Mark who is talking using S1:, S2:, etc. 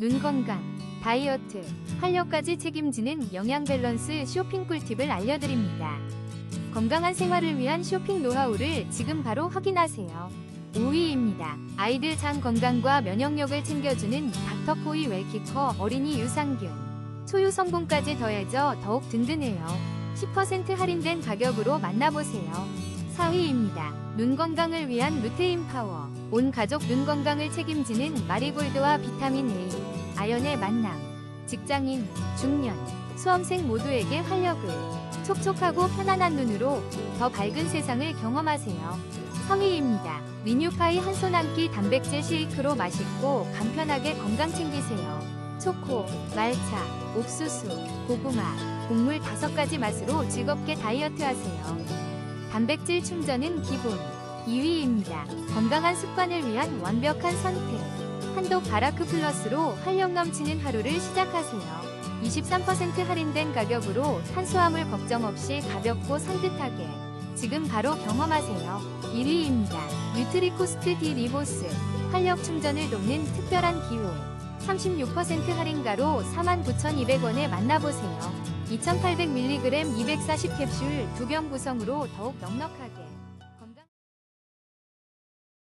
S1: 눈 건강, 다이어트, 활력까지 책임지는 영양 밸런스 쇼핑 꿀팁을 알려드립니다. 건강한 생활을 위한 쇼핑 노하우를 지금 바로 확인하세요. 5위입니다. 아이들 장 건강과 면역력을 챙겨주는 닥터코이 웰키커 어린이 유산균. 초유 성분까지 더해져 더욱 든든해요. 10% 할인된 가격으로 만나보세요. 4위입니다. 눈 건강을 위한 루테인 파워. 온 가족 눈 건강을 책임지는 마리골드와 비타민 A, 아연의 만남. 직장인, 중년, 수험생 모두에게 활력을. 촉촉하고 편안한 눈으로 더 밝은 세상을 경험하세요. 3위입니다. 리뉴파이 한손 한 끼 단백질 쉐이크로 맛있고 간편하게 건강 챙기세요. 초코, 말차, 옥수수, 고구마, 곡물 다섯 가지 맛으로 즐겁게 다이어트 하세요. 단백질 충전은 기본. 2위입니다. 건강한 습관을 위한 완벽한 선택. 한독 바라크 플러스로 활력 넘치는 하루를 시작하세요. 23% 할인된 가격으로 탄수화물 걱정 없이 가볍고 산뜻하게. 지금 바로 경험하세요. 1위입니다. 뉴트리코스트 디 리보스. 활력 충전을 돕는 특별한 기회. 36% 할인가로 49,200원에 만나보세요. 2800mg 240캡슐 두 병 구성으로 더욱 넉넉하게